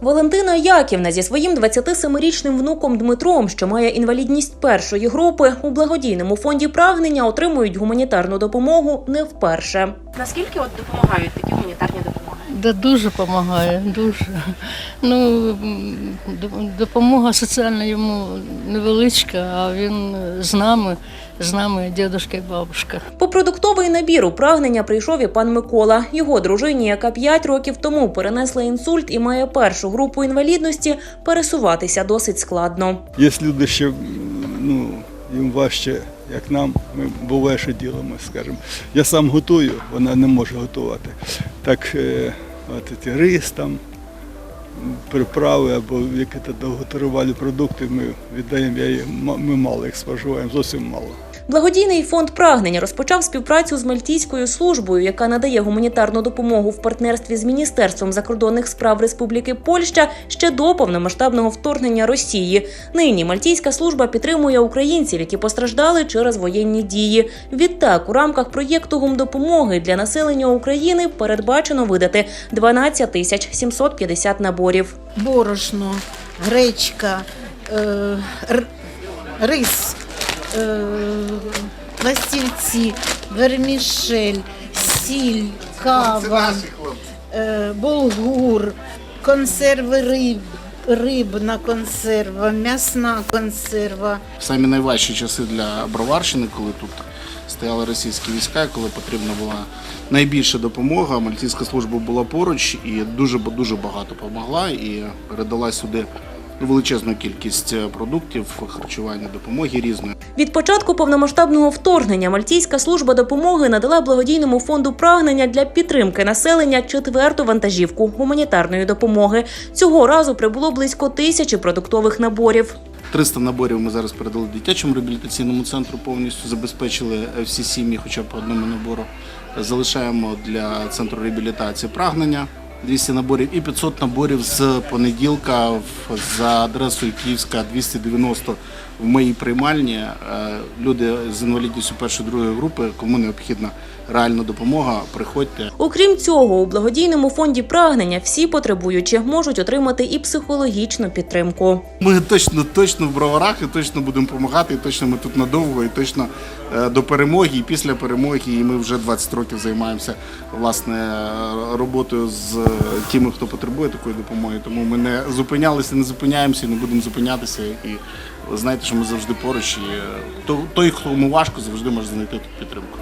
Валентина Яківна зі своїм 27-річним внуком Дмитром, що має інвалідність першої групи, у благодійному фонді прагнення отримують гуманітарну допомогу не вперше. Наскільки от допомагають такі гуманітарні допомоги? Да дуже допомагає, дуже. Ну, допомога соціальна йому невеличка, а він з нами, з нами дідушка і бабушка. По продуктовий набір у прагнення прийшов і пан Микола. Його дружині, яка 5 років тому перенесла інсульт і має першу групу інвалідності, пересуватися досить складно. Є люди, що ну, їм важче, як нам, ми буває, що ділимо, скажімо. Я сам готую, вона не може готувати. Так, е, от рис там, приправи або якісь довготривалі продукти ми віддаємо, я її, ми мало їх споживаємо, зовсім мало. Благодійний фонд прагнення розпочав співпрацю з Мальтійською службою, яка надає гуманітарну допомогу в партнерстві з Міністерством закордонних справ Республіки Польща ще до повномасштабного вторгнення Росії. Нині Мальтійська служба підтримує українців, які постраждали через воєнні дії. Відтак, у рамках проєкту гумдопомоги для населення України передбачено видати 12 тисяч 750 наборів. борошно, гречка, е, рис, пластівці, вермішель, сіль, кава, е, булгур, консерви риб, рибна консерва, м'ясна консерва. самі найважчі часи для Броварщини, коли тут стояли російські війська, коли потрібна була найбільша допомога. Мальтійська служба була поруч і дуже дуже багато допомогла і передала сюди величезну кількість е, продуктів, харчування, допомоги різної. Від початку повномасштабного вторгнення Мальтійська служба допомоги надала благодійному фонду прагнення для підтримки населення четверту вантажівку гуманітарної допомоги. Цього разу прибуло близько тисячі продуктових наборів. 300 наборів ми зараз передали дитячому реабілітаційному центру, повністю забезпечили е, всі сім'ї, хоча б по одному набору. Залишаємо для центру реабілітації прагнення. 200 наборів і 500 наборів з понеділка за адресою Київська 290 в моїй приймальні. Е, Люди з інвалідністю першої другої групи, кому необхідна реальна допомога, приходьте. Окрім цього, у благодійному фонді прагнення всі потребуючі можуть отримати і психологічну підтримку. Ми точно точно в броварах і точно будемо допомагати, і точно ми тут надовго, і точно е, до перемоги, і після перемоги. І ми вже 20 років займаємося власне роботою з е, тими, хто потребує такої допомоги. Тому ми не зупинялися, не зупиняємося, і не будемо зупинятися. І знаєте, що ми завжди поруч. І е, то- той, кому важко, завжди може знайти тут підтримку.